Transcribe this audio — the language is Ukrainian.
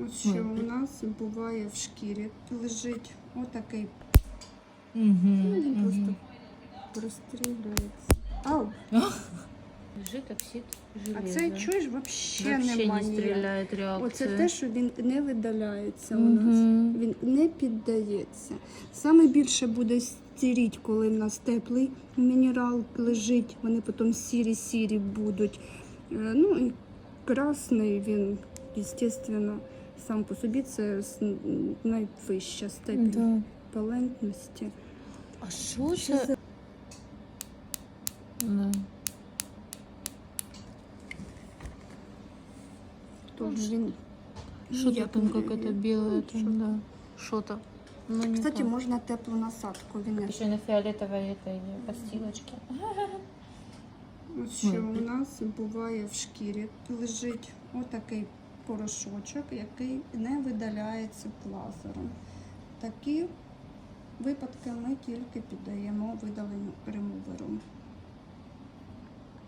От що у нас буває в шкірі лежить отакий. Угу. Ну, він просто прострілюється. Ау, Лежит оксид а железа. це чуєш взагалі Вообще нема не ніякого. стреляет реакция. Оце те, що він не видаляється у нас. Він не піддається. Саме більше буде стіріть, коли в нас теплий мінерал лежить, вони потім сірі-сірі будуть. Е, Ну і красний він, звісно, сам по собі це найвища степень Да. палентності. А що це? за- Да. Тож він Что-то там не- какая-то белая там, да. Что-то. Ну, не Кстати, то. можна теплу насадку. Він Еще на фиолетовой этой постилочке. Що у нас буває в шкірі лежить отакий порошочок, який не видаляється лазером. Такі випадки ми тільки піддаємо видаленню ремувером.